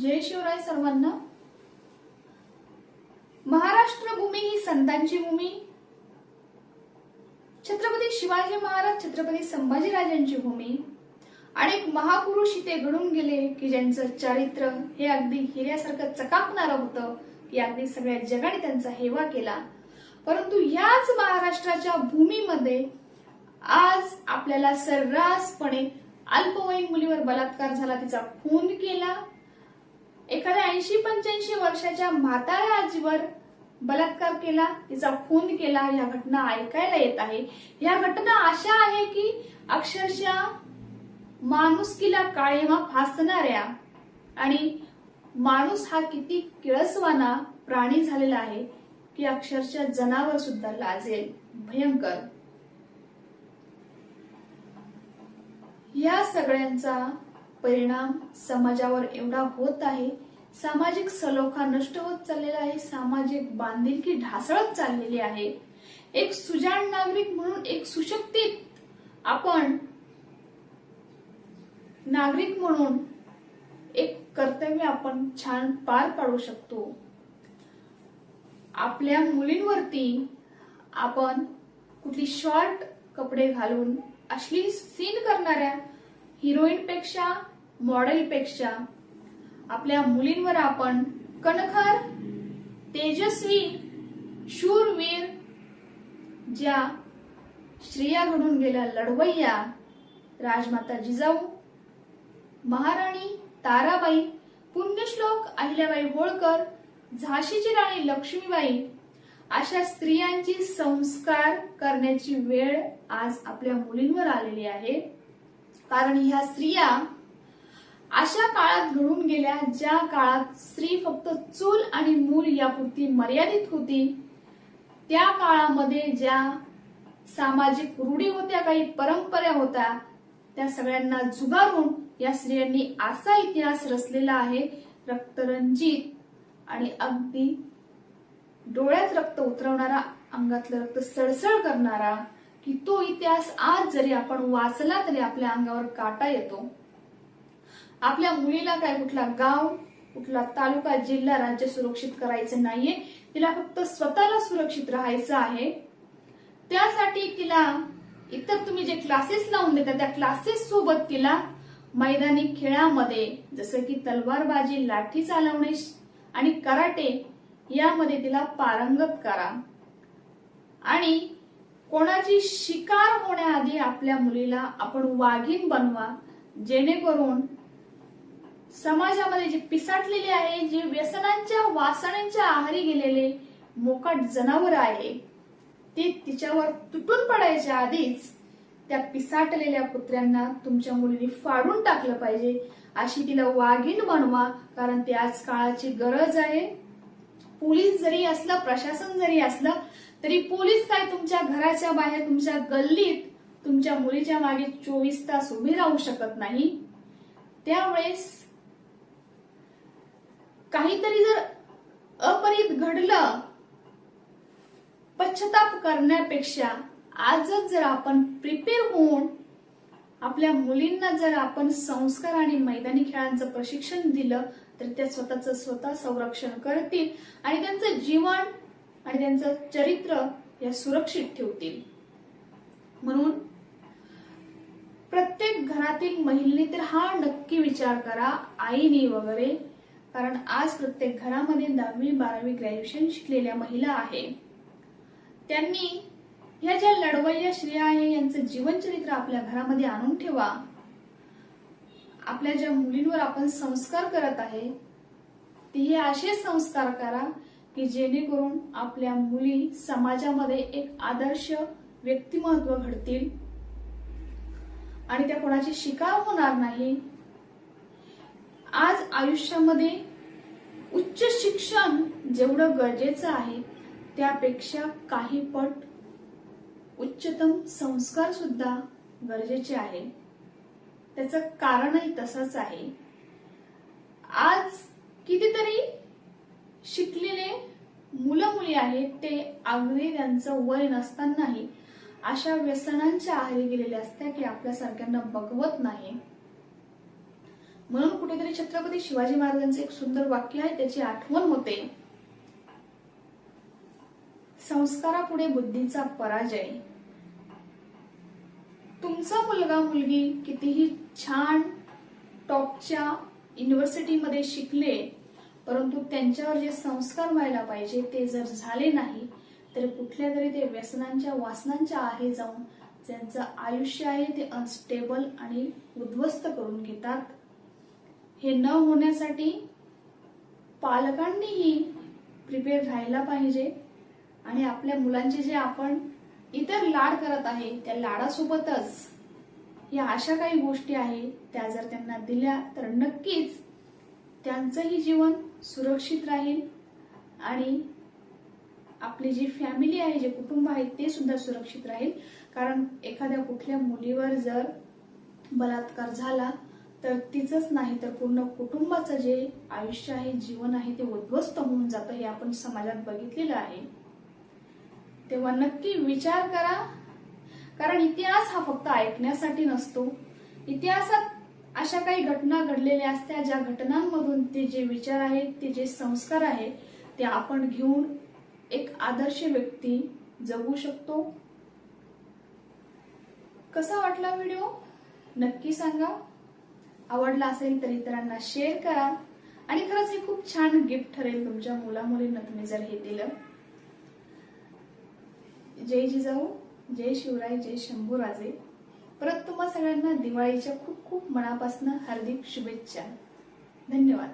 जय शिवराय सर्वांना. महाराष्ट्र भूमी ही संतांची भूमी. छत्रपती शिवाजी महाराज छत्रपती संभाजीराजांची भूमी. अनेक महापुरुष इथे घडून गेले की ज्यांचं चारित्र्य हे अगदी हिऱ्यासारखं चकाकणारं होतं की अगदी सगळ्या जगाने त्यांचा हेवा केला. परंतु याच महाराष्ट्राच्या भूमीमध्ये आज आपल्याला सर्रासपणे अल्पवयीन मुलीवर बलात्कार झाला तिचा खून केला. एखाद्या ऐंशी पंच्याऐंशी वर्षाच्या म्हाताऱ्या आजीवर बलात्कार केला तिचा खून केला या घटना ऐकायला येत आहे. या घटना अशा आहे की अक्षरशः माणुसकीला काळीमा फासणाऱ्या आणि माणूस हा किती किळसवाना प्राणी झालेला आहे की अक्षरशः जनावर सुद्धा लाजेल. भयंकर. या सगळ्यांचा परिणाम समाजावर एवढा होत आहे. सामाजिक सलोखा नष्ट होत चाललेला आहे. सामाजिक बांधिलकी ढासळत चाललेली आहे. एक सुजाण नागरिक म्हणून एक सुशक्तीत आपण नागरिक म्हणून एक कर्तव्य आपण छान पार पाडू शकतो. आपल्या मुलींवरती आपण कुठली शॉर्ट कपडे घालून अश्लील सीन करणाऱ्या हिरोईन मॉडेलपेक्षा आपल्या मुलींवर आपण कणखर तेजस्वी शूरवीर ज्या स्त्रिया घडून गेल्या लढवय्या राजमाता जिजाऊ महाराणी ताराबाई पुण्यश्लोक अहिल्याबाई होळकर झाशीची राणी लक्ष्मीबाई अशा स्त्रियांची संस्कार करण्याची वेळ आज आपल्या मुलींवर आलेली आहे. कारण ह्या स्त्रिया अशा काळात घडून गेल्या ज्या काळात स्त्री फक्त चूल आणि मूल यापुरती मर्यादित होती त्या काळामध्ये ज्या सामाजिक रूढी होत्या काही परंपरा होत्या त्या सगळ्यांना जुगारून या स्त्रियांनी असा इतिहास रचलेला आहे. रक्तरंजित आणि अगदी डोळ्यात रक्त उतरवणारा अंगातलं रक्त सळसळ करणारा की तो इतिहास आज जरी आपण वाचला तरी आपल्या अंगावर काटा येतो. आपल्या मुलीला काय कुठला गाव कुठला तालुका जिल्हा राज्य सुरक्षित करायचं नाहीये. तिला फक्त स्वतःला सुरक्षित राहायचं आहे. त्यासाठी तिला इतर तुम्ही जे क्लासेस लावून देता त्या क्लासेस सोबत तिला मैदानी खेळामध्ये जसं की तलवारबाजी लाठी चालवणे आणि कराटे यामध्ये तिला पारंगत करा. आणि कोणाची शिकार होण्याआधी आपल्या मुलीला आपण वाघीण बनवा जेणेकरून समाजामध्ये जे पिसाटलेले आहे जे व्यसनांच्या वासनांच्या आहारी गेलेले मोकाट जनावर आहे ते तिच्यावर तुटून पडायच्या आधीच त्या पिसाटलेल्या कुत्र्यांना तुमच्या मुलीने फाडून टाकलं पाहिजे अशी तिला वाघीण बनवा कारण ती आज काळाची गरज आहे. पोलीस जरी असलं प्रशासन जरी असलं तरी पोलीस काय तुमच्या घराच्या बाहेर तुमच्या गल्लीत तुमच्या मुलीच्या मागे चोवीस तास उभे राहू शकत नाही. त्यावेळेस काहीतरी जर अपरित घडलं पश्चाताप करण्यापेक्षा आजच जर आपण प्रिपेअर होऊन आपल्या मुलींना जर आपण संस्कार आणि मैदानी खेळांचं प्रशिक्षण दिलं तर त्या स्वतःचं स्वतः संरक्षण करतील आणि त्यांचं जीवन आणि त्यांचं चरित्र या सुरक्षित ठेवतील. म्हणून प्रत्येक घरातील महिलेने तर हा नक्की विचार करा आईने वगैरे कारण आज प्रत्येक घरामध्ये दहावी बारावी ग्रॅज्युएशन शिकलेल्या महिला आहे. त्यांनी ह्या ज्या लढवय्या श्रेया आहे यांचं जीवनचरित्र आपल्या घरामध्ये आणून ठेवा. आपल्या ज्या मुलींवर आपण संस्कार करत आहे ते हे असे संस्कार करा की जेणेकरून आपल्या मुली समाजामध्ये एक आदर्श व्यक्तिमत्व घडतील. आणि त्या कोणाची शिकार होणार नाही आज आयुष्यामध्ये उच्च शिक्षण जेवढं गरजेचं आहे त्यापेक्षा काही पट उच्चतम संस्कार सुद्धा गरजेचे आहे. त्याचं कारणही तसंच आहे. आज कितीतरी शिकलेले मुलं मुली आहेत ते अगदी त्यांचं वय नसतानाही अशा व्यसनांच्या आहारी गेलेल्या असत्या की आपल्यासारख्यांना बघवत नाही. म्हणून कुठेतरी छत्रपती शिवाजी महाराजांचं एक सुंदर वाक्य आहे त्याची आठवण होते. संस्कारापुढे बुद्धीचा पराजय. तुमचा मुलगा मुलगी कितीही छान टॉपच्या युनिव्हर्सिटीमध्ये शिकले परंतु त्यांच्यावर जे संस्कार व्हायला पाहिजे ते जर झाले नाही तर कुठल्या तरी ते व्यसनांच्या वासनांच्या आहे जाऊन त्यांचं आयुष्य आहे ते अनस्टेबल आणि उद्ध्वस्त करून घेतात. हे न होण्यासाठी पालकांनीही प्रिपेअर राहायला पाहिजे. आणि आपल्या मुलांचे जे आपण इतर लाड करत आहे त्या लाडासोबतच या अशा काही गोष्टी आहे त्या जर त्यांना दिल्या तर नक्कीच त्यांचंही जीवन सुरक्षित राहील. आणि आपली जी फॅमिली आहे जे कुटुंब आहे ते सुद्धा सुरक्षित राहील. कारण एखाद्या कुठल्या मुलीवर जर बलात्कार झाला तर तिचंच नाही तर पूर्ण कुटुंबाचं जे आयुष्य आहे जीवन आहे ते उद्ध्वस्त होऊन जातं हे आपण समाजात बघितलेलं आहे. तेव्हा नक्की विचार करा. कारण इतिहास हा फक्त ऐकण्यासाठी नसतो. इतिहासात अशा काही घटना घडलेल्या असत्या ज्या घटनांमधून ते जे विचार आहेत ते जे संस्कार आहेत ते आपण घेऊन एक आदर्श व्यक्ती जगू शकतो. कसा वाटला व्हिडिओ? नक्की सांगा. आवडला असेल तर इतरांना शेअर करा. आणि खरंच हे खूप छान गिफ्ट ठरेल तुमच्या मुला मुलींना तुम्ही जर हे दिलं. जय जिजाऊ जय शिवराय जय शंभूराजे. परत तुम्हा सगळ्यांना दिवाळीच्या खूप खूप मनापासून हार्दिक शुभेच्छा. धन्यवाद.